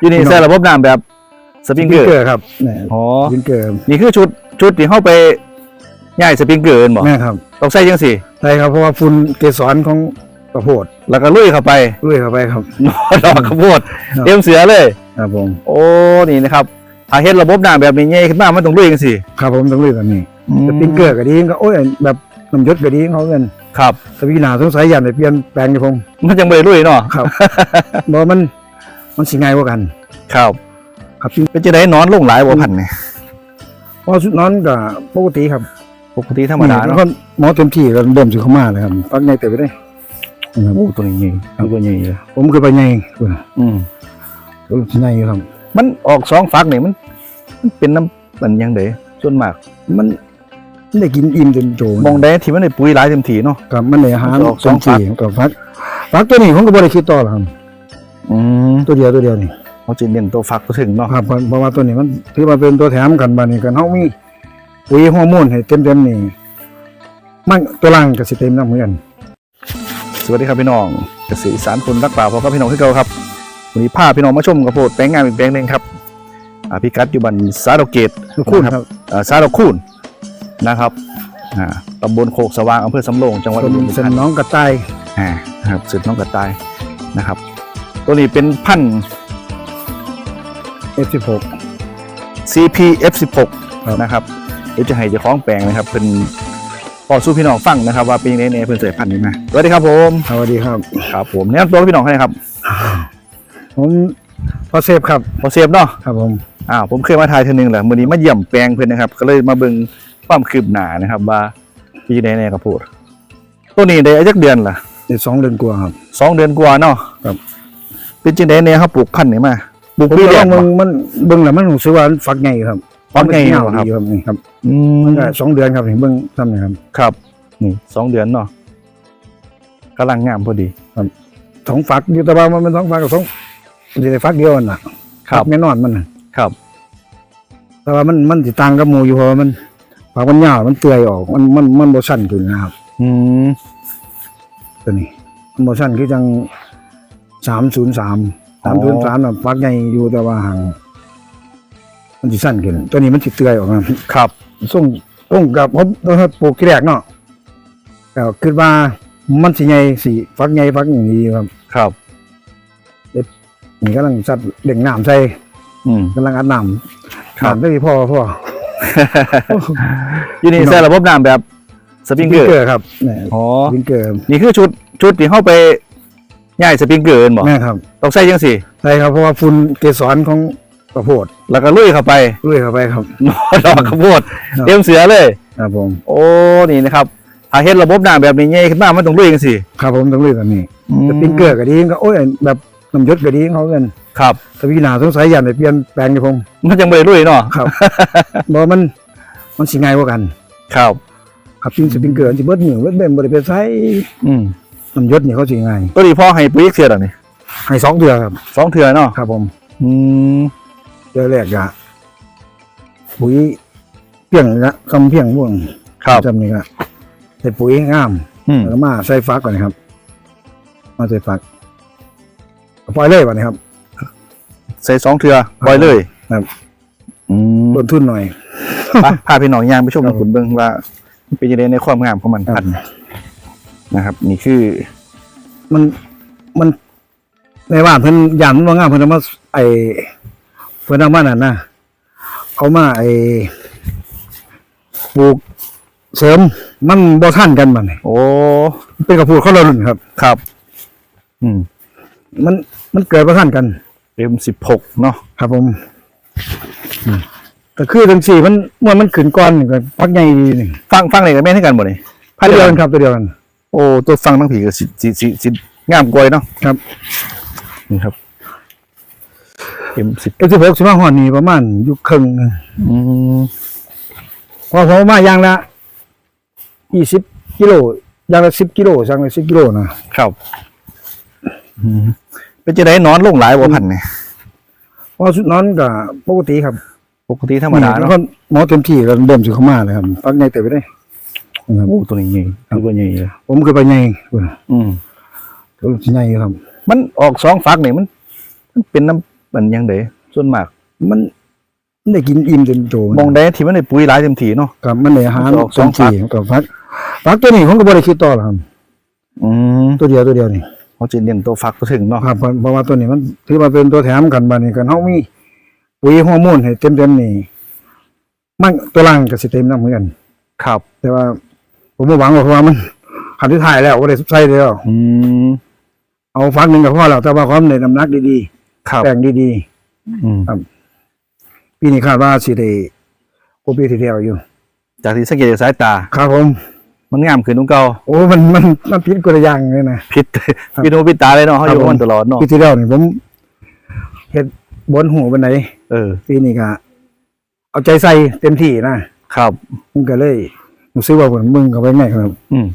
อยู่นี่ใส่ระบบน้ำแบบสปริงเกอร์เกอร์ครับเนี่ยอ๋อ สปริงเกอร์นี่คือชุดชุดที่เข้าไปง่ายสปริงเกอร์บ่แม่ครับต้องใส่จังสิใช่ครับเพราะว่าฝุ่นเกสรของกระโพดแล้วก็ลุยเข้าไปลุยเข้าไปครับดอกข้าวโพดครับ เตรียมเสือเลย ครับผมโอ้นี่นะครับถ้าเฮ็ดระบบน้ำแบบนี้ง่ายขึ้นมามันต้องลุยจังสิครับผมต้องลุยแบบนี้สปริงเกอร์ก็ดีก็โอ้ยแบบน้ำยศก็ดีของเขาเงินครับ สวีนาสงสัยอยากไปเปลี่ยนแปลงให้ผมมันยังไม่ได้ลุยเนาะครับ บอกมัน มันสิง่ายกว่ากัน ครับ ครับเป็นจะได้นอนลงหลายบ่พันเนี่ยเพราะสุดนั้นก็ปกติครับปกติธรรมดาแล้วเนาะก็หมอเต็มที่แล้วเดิมสิเข้ามาเลยครับปักใหญ่เต็มไปได้นะครับโอ้ตัวนี้ใหญ่ตัวใหญ่เลยผมเคยไปใหญ่คุณอืมตัวใหญ่ครับ มันออกสองฝักนี่มัน มันเป็นน้ำมันยังไดส่วนมากมันมันได้กินอิ่มเต็มโจมองได้ที่มันได้ปุ๋ยหลายเต็มทีเนาะครับมันได้อาหารมันออกสองเต็มที่กับฟักฟักตัวนี้ผมก็บ่ได้คิดต่อหรอกครับ อืมตัวเดียวตัวเดียวนี่เขาจะเน้นตัวฝักตัวถึงเนาะครับเพราะเพราะว่าตัวนี้มันถือว่าเป็นตัวแถมกันบานี้กันเฮามีปุ๋ยฮอร์โมนให้เต็มๆนี่มันตัวล่างก็สิเต็มน้ำเหมือนกันสวัสดีครับพี่น้องเกษตรอีสานคนรักป่าพอกับพี่น้องที่เก่าครับวันนี้พาพี่น้องมาชมกระโพดแปลงงานอีกแปลงหนึ่งครับอ่าพิกัดอยู่บ้านสาดอกเกตทุกคนครับอ่าสาดอกคูนนะครับอ่าตำบลโคกสว่างอำเภอสำโรงจังหวัดคอุนบลราชเส้นธานีน้องกระต่ายอ่านะครับสืบน้องกระต่ายนะครับ ตัวนี้เป็นพันธุ์ F16 CP F16 ครับ นะครับเดี๋ยวจะให้เจ้าของแปลงนะครับเป็นพอสู้พี่น้องฟังนะครับ ว่าเป็นยังไงเนี่ยเพิ่นเสยพันธุ์นี้มาสวัสดีครับผมสวัสดีครับ ครับผมแนะนำตัวพี่น้องให้หนะครับผมพอเซฟครับพอเสียบเนาะ ครับผมอ้าวผมเคยมาถ่ายเทีนึงแหละมื้อนี้มาเยี่ยมแปลงเพิ่นนะครับ ก็เลยมาเบิ่งความคืบหน้านะครับว่าพี่ได้แน่กับพูดตัวนี้ได้อายุเดือนล่ะ ในสองเดือนกว่าครับ สองเดือนกว่าเนาะครับ เป็นจังได๋แน่ครับปลูกพันธุ์นี่มาปลูกผมปีก็แรลอกงบ่มึงมันเบิ่งแล้วมันรู้สึกว่ามันฟักใหญ่ครับฟักใหญ่มันเหรอครับดีครับนี่ครับอืมมันก็สองเดือนครับเห็นเบิ่งซ้ำนี่ครับ ครับนี่สองเดือนเนาะกำลังงามพอดี สองฝักอยู่แต่ว่ามันเป็นสองฝักกับสองมันจะได้ฝักเดียวนั่นน่ะฝักแน่นอนมันน่ะครับ แต่ว่ามันมันสิต่างกับหมู่อยู่เพราะว่ามันฝักมันยาวมันเปื่อยออก มันมันมันบ่สั้นขึ้นนะครับ อืมตัวนี้มันบ่สั้นคือจัง 303 303น่ะฝักใหญ่อยู่แต่ว่าห่างมันสิสั้นขึ้นตัวนี้มันสิเปื่อยออกนะครับครับส่งส่งกับผมตอนปลูกที่แรกเนาะก็คิดว่ามันสิใหญ่สิฟักใหญ่ฟักอย่างนี้ครับ ครับนี่กำลังสัตว์เด่งน้ำใส่อืมกำลังอัดน้ำครับน้ำได้พ่อพ่ออยู่นี่ใส่ระบบน้ำแบบสปริงเกอร์เกอร์ครับเนี่ยอ๋อสปริงเกอร์นี่คือชุดชุดที่เข้าไป ง่ายสปริงเกอร์บ่แม่ครับต้องใส่จังสิใช่ครับเพราะว่าฝุ่นเกสรของกระโพดแล้วก็ลุยเข้าไป ลุยเข้าไปครับ ดอกข้าวโพดครับ เตรียมเสือเลย ครับผมโอ้นี่นะครับถ้าเฮ็ดระบบน้ำแบบนี้ง่ายขึ้นมามันต้องลุยจังสิครับผมต้องลุยแบบนี้สปริงเกอร์ก็ดีก็โอ้ยแบบน้ำยศก็ดีของเขาเงินครับ สวีนาสงสัยอยากไปเปลี่ยนแปลงให้ผมมันยังไม่ได้ลุยเนาะครับ บอกมันมันสิง่ายกว่ากัน ครับ ครับจริงสปริงเกอร์ที่เบิดหนึ่งเบิดเบมบริเวณไซอืม น้ำยศนี่เขาสิง่ายตัวนี้พ่อให้ปุ๋ยเสือหรอนี่ให้สองเดือนครับสองเถื่อเนาะครับ ผมอืมเดือนแรกอะปุ๋ยเพียงนะคำเพียงม่วงครับจำนี่ก็ใส่ปุ๋ยงามอืมแล้วมาใส่ฟักก่อนนะครับ มาใส่ฟักปล่อยเลยก่อนนะครับ ใส่สองเถื่อปล่อยเลยครับอืมต้นทุนหน่อยไปพาพี่น้องย่างไปชมครับขุนเบิ่งว่ามันเป็นยังไงในความงามของมันครัพับนธุ์ นะครับ นี่คือ มันมันในบ้านเพิ่นยามมันว่างามเพิ่นเอามาไอเพิ่นเอามานั่นนะเอามาไอปลูกเสริมมันบ่ทันกันมันโอ้เป็นกระพูดเขาเรารุ่นครับ ครับ อืม มันมันเกิดบ่ทันกันเอ็มสิบหกเนาะครับผมอืมแต่คือทั้งสี่มันเมื่อมันขึ้นก่อนนี่ก็พักใหญ่ดีนี่ฟังฟังเลยกับแม่นให้กันบ่นี่ตัวเดียวกันครับตัวเดียวกัน โอ้ตัวฟังทั้งผีก็สิสิสิสิงามกว่าเนาะครับ นี่ครับเอ็มสิบเอสิบหกสิบห้าหอนนี่ประมาณอยู่ครึ่งอืมพอผมมาอย่างละยี่สิบกิโลอย่างละสิบกิโลสั่งละสิบกิโลนะครับอืมเป็นจะได้นอนลงหลายบ่พันเนี่ยเพราะสุดนั้นก็ปกติครับ ปกติธรรมดาแล้วเนาะก็หมอเต็มที่แล้วเดิมสิเข้ามาเลยครับพักใหญ่เต็มไปได้ นะครับโอ้ตัวนี้ใหญ่ตัวใหญ่เลยผมเคยไปใหญ่คุณอืมตัวใหญ่ครับ มันออกสองฝักนี่มัน มันเป็นน้มันยังไดส่วนมากมันมันได้กินอิ่มเต็มโตมองได้ที่มันได้ปุ๋ยหลายเต็มทีเนาะครับมันได้อาหารออกสเต็อมงฟักที่กับฟักฟักตัวนี้ผมก็บ่ได้คิดต่อหรอกครับอืมตัวเดียวตัวเดียวนี่เขาจะเน้นตัวฟักตัวถึงเนาะครับเพราะเพราะว่าตัวนี้มันถือว่าเป็นตัวแถมกันบัดนี้กันเฮามีปุ๋ยฮอร์โมนให้เต็มๆนี่มันตัวล่างก็สิเต็มนำเหมือนกันครับ แต่ว่า ผมบ่หวังหรอกเพราะว่ามันขันที่ถ่ายแล้วบ่ได้ใส่แล้ว อืมเอาฟักหนึงก็พอแล้วแต่ว่าความได้น้ำหนักดีครับๆแป้งดีอืมๆปีนี้คาดว่าสิได้กว่าปีที่แล้วอยู่ จากที่สังเกตจากสายตา ครับผม มันงามขึ้นนุ่งเก่าโอ้มันมันมันผิดคนละอย่างเลยนะ พิษพิษหูพิษตาเลยเนาะเขาอยู่ครับกับผมมันตลอดเนาะปีที่แล้วนี่ผมเฮ็ดบนหูบันไดเออ ปีนี้ก็เอาใจใส่เต็มที่นะครับผมก็เลย รู้สึกว่าผมมึงเข้าไปง่ายครับอืม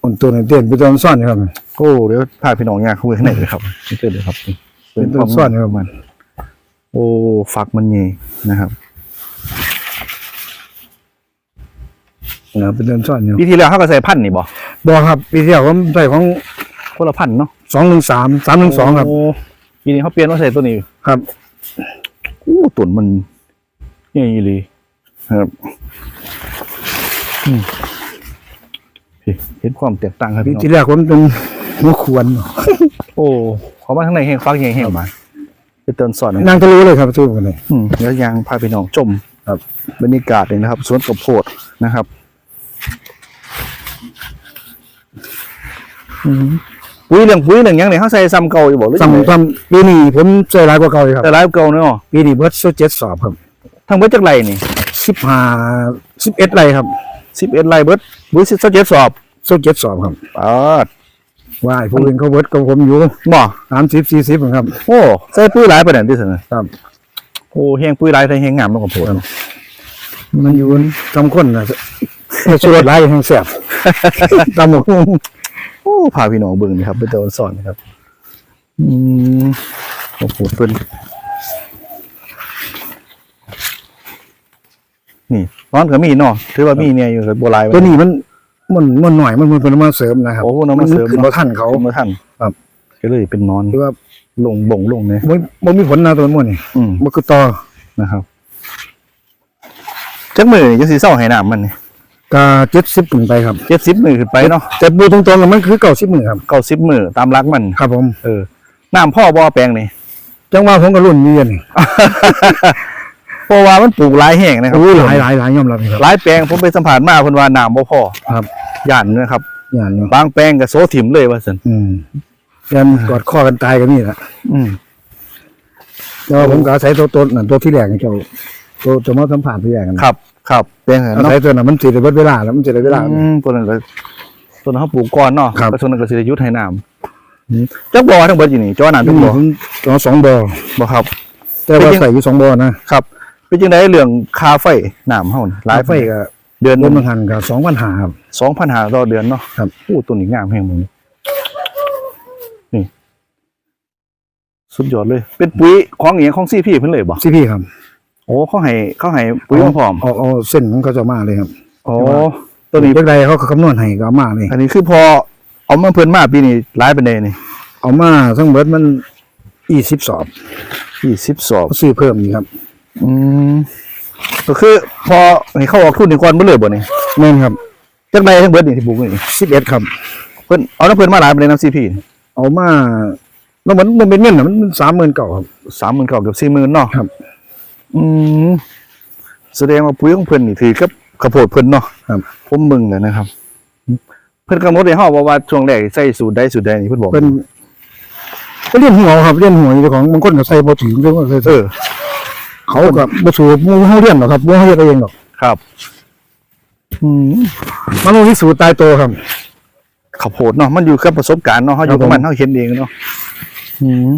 คนตัวนี้เต้นเป็นตัวซ่อนครับ โอ้เดี๋ยวพาพี่น้องยากเข้าไปข้างในเลยครับนี่เกิดเลยครับเป็นตัวซ่อนครับมัน โอ้ฟักมันเงยนะครับนะเป็นตัวซ่อนอยู่ปีที่แล้วเขาก็ใส่พันธุ์นี่บ่บ่ครับปีที่แล้วผมใส่ของคนละพันธุ์เนาะ213 312ครับโอ้ปีนี้เขาเปลี่ยนมาใส่ตัวนี้ครับอู้ตุ่นมันใหญ่อีหลีครับอืมพี่ เห็นความแตกต่างครับปีพี่น้องที่แล้วผมเป็นหัวขวนโอ้เขามาข้างในแห้งฟักแห้งแห้งมาไปเติมสอนหน่อยนางทะลุเลยครับซื้อกันเลย อืมเดี๋ยวยางพาพี่น้องชมครับ บรรยากาศเลยนะครับสวนกบโพดนะครับอืมปุ๋ยเรื่องปุ๋ยเรื่องหยังเนี่ยเขาใส่ซ้ำเก่าอยู่บ่หรือซ้ำซ้ำปีนี้ผมใส่หลายกว่าเก่าเลยครับ แต่หลายเก่าเนาะปีนี้เบิดเจ็ดสอบครับทั้งเบิดจักไรนี่15 11ไรครับ สิบเอ็ดไรเบิดปุ๋ยสิบเจ็ดสอบโซ่เจ็ดสอบครับปาดว่าไอ้ผู้อื่นเขาเบิดกับผมอยู่บ่สามสิบสี่สิบครับ โอ้ใส่ปุ๋ยหลายไปานนที่สุดนะครับโอ้แห้งปุ๋ยหลายใส่แห้งงามแล้วกับโพดมันอยู่ทำคนนะสุดไล่แห่งแสบตามหมกโอ้พาพี่น้องเบิ่งนี่ครับไปเติมสอนนะครับ อืมโอ้โหเพิ่นนี่ ร้อนก็มีเนาะถือว่ามีเนี่ยอยู่กับโบราณตัวนี้มันมันมันหน่อยมันมันเป็นมาเสริมนะครับโอ้น้ำมันเสริมขึ้นมาขั้นเขาเมื่อท่านครับก็เลยเป็นนอนคือว่าลงบ่งลงเนี่ยมันมันมีผลนะตัวมันนี่อืมมันคือต่อนะครับจักมือนี่จังสีเศร้าให้น้ำมันนี่กาเจ็ดสิบถึงไปครับเจ็ดสิบมือขึ้นไปเนาะแต่บูตรงๆแล้วมันคือเก่าสิบหมื่นครับเก้าสิบมือตามรักมันครับผมเออน้ำพ่อบ่อแปลงนี่จังว่าผมก็รุ่นนี้นี่ เพราะว่ามันปลูกหลายแห่งนะครับโอ้หลายหลายหลายยอมรับครับ หลายแปลงผมไปสัมผัสมาเพิ่นว่าน้ำบ่พอครับ ย่านนะครับอย่างนี้บางแปลงก็โซถิ่มเลยว่าซั่นอืมยันกอดข้อกันตายกันนี่แหละอืมแต่ว่าผมก็อาศัยตัวต้นนั่นตัวที่แรกนี่เจ้าตัวตัวมาสัมผัสที่แรกกันครับ ครับแปลงหั่นอาเนาะศัยตัวนั้นมันสิได้เบิดเวลาแล้วมันสิได้เวลา อืมตัวนั้นก็ตัวนั้นเขาปลูกก่อนเนาะครับ แล้วตัวนั้นก็สิได้ยุดให้น้ำอืมจักบ่อทั้งเบิดอยู่นี่จ้อน้ำจักบ่อผมตัวสองบ่อบ่ครับ แต่ว่าใส่อยู่สองบ่อนะครับ เป็นจังไดเรื่องค่าไฟน้ำเฮานี่หลายไฟก็เดือนหรนึวมงมันหันก็สองพันหาครับ2,500ต่อเดือนเนาะครับ โอ้ตัวนี้งามแฮงมึงนี่ สุดยอดเลย เป็นปุ๋ยของอีหยังของ CP เพิ่นเลยบ่ซีพี่ครับโอ้เขาให้เขาให้ปุ๋ยมาพร้อมเอาเอาเส้นของเขาจะมาเลยครับโอ้ตัวนี้ เล็กใดเขาก็คำนวณให้ก็เอามาเลย อันนี้คือพอเอามาเพิ่นมาปีนี้หลายปานใดนี่เอามาทั้งเบิดมันยี่สิบสอบ20สอบเขาซื้อเพิ่มอีกครับ อืมก็คือ พอให้เขาออกทุนนี่ก่อนบ่เลยบ่นี่แม่นครับ จักใดทั้งเบิดนี่ที่ปลูกนี่สิบเอ็ดครับ เพิ่นเอาน้ำเพิ่นมาหลายปานใดนํ CP เอามาแล้วมันมันเป็นเงินน่ะมันสามหมื่นเก่าครับ30,000เกับ40,000เนาะครับ อืมแสดงว่าปุ๋ยของเพิ่นนี่ถือกับข้าวโพดเพิ่นเนาะครับ ผมมึงเลยนะครับ เพิ่นกำหนดให้เฮาว่าว่าช่วงแรกใส่สูตรใดสูตรใดนี่เพิ่นบอก เป็นก็เลี้ยนหัวครับเลี้ยนหัวอยู่ของบางคนก็ใส่บ่ถึงบางคนก็ใส่เออ เขาก็บ่สูบบ่เฮาเลี้ยนหรอกครับบ่เฮาเฮ็ดเองหรอกครับ อืมมันบ่มีสูตรตายตัวครับ ข้าวโพดเนาะมันอยู่กับประสบการณ์เนาะเฮาอยู่ครักับบผมมันเฮาเห็นเองเนาะอืม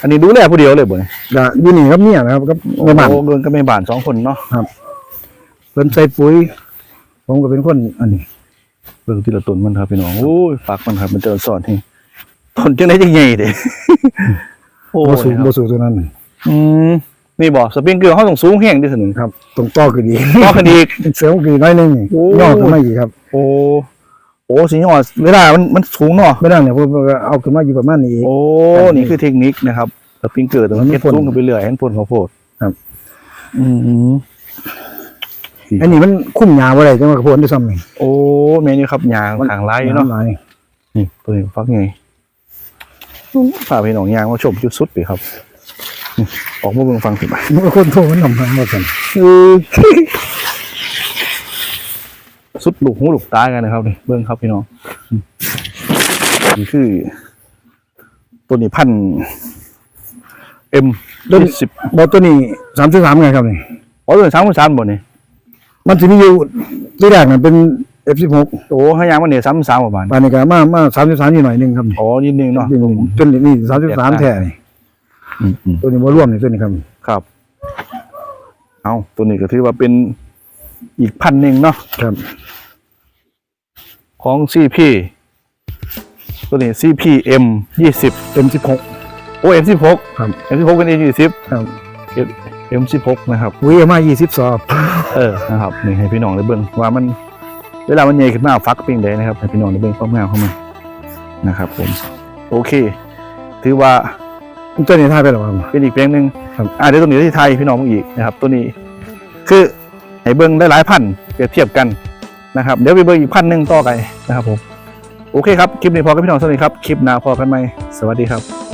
อันนี้ดูแลผู้เดียวเลยบ่เนี่ยก็อยู่นี่ครับเนี่ยนะครับกับในบ้านโอ้เงินก็แม่บ้านสองคนเนาะเพิ่นใส่ปุ๋ย ผมก็เป็นคนอันนี้เบิ่งทีละต้นมันครับพี่น้องโอ้ยฝากมันครับมันเจอสอนให้ต้นจังได๋จังใหญ่เด้ โอ้บ่สูยงบ่สูงตัวนั้น อืม นี่บ่สปริงเกอร์เฮาต้องสูงแฮงที่สุดนึงครับ ตรงต่อขึ้นอีกต่อขึ้นอีกเสริมขึ้นน้อยหนึงโอ้ย่อขึ้นมาอีกครับ โอ้โอ้สิงห์อเวลามันมันสูงเนาะไม่ได้เนี่ยผมก็เอาขึ้นมาอยู่ประมาณนี้เองโอ้นี่คือเทคนิคนะครับสปริงเกอร์แต่มันมันเก็บพ่นสูงขึ้นไปเรื่อยให้มันพ่นข้าวโพดครับ อืมอันนี้มันคุ้มหญ้าบ่ได้จังว่าข้าวโพดได้ซ้ำนี่โอ้เมนูครับยางทางไล่เนาะหลายนี่ตัวนี้ฟักไงฝากพี่น้องยางมาชมจุดสุดเลยครับนี่ ออกมาเบิ่งฟังสิบ่ะมันก็คนโทรมันนำมาว่าซั่นสุดลูกหูลูกตากันนะครับนี่เบิ่งครับพี่น้องอืมนี่คือ ตัวนี้พันเอ็มยี่สิบบ่ตัวนี้33ไงครับนี่อ๋อตัวนี้สามพันสามบ่นี่มันสิมีอยู่ที่แรกน่ะเป็น F16 โอ้ให้ยางมันเนี่ยสามพันสามกว่าบาทปานนี้ก็มามา33นี่หน่อยหนึงครับนี่อ๋อนิดนึงเนาะจนนี่33แท้นี่อืมอืม ตัวนี้บ่รวมนี่ตัวนี้ครับครับ เอาตัวนี้ก็ถือว่าเป็นอีกพันหนึ่งเนาะครับ ของ CP ตัวนี้ CPM ยี่สิบ M16 โอ้ M16 ครับ M16 เป็น A ยี่สิบครับ M16 นะครับวีมา20สอบเออนะครับนี่ให้พี่น้องได้เบิ่งว่ามัน เวลามันใหญ่ขึ้นมาฟักเป็นไดนะครับให้พี่น้องได้เบิ่งความงามของมันนะครับ ผม โอเค ถือว่า ตัวนี้ทายไปแล้วครับ เป็นอีกแปลงหนึ่งครับอ่าเดี๋ยวตัวนี้ที่ไทยพี่น้องมึงอีกนะครับ ตัวนี้ คือให้เบิ้งได้หลายพันเปรียบเทียบกันนะครับ เดี๋ยวไปเบิ้งอีกพันหนึ่งต่อไปนะครับผม โอเคครับ คลิปนี้พอกับพี่น้องสวัสดีครับ คลิปหน้าพอกันไหมสวัสดีครับ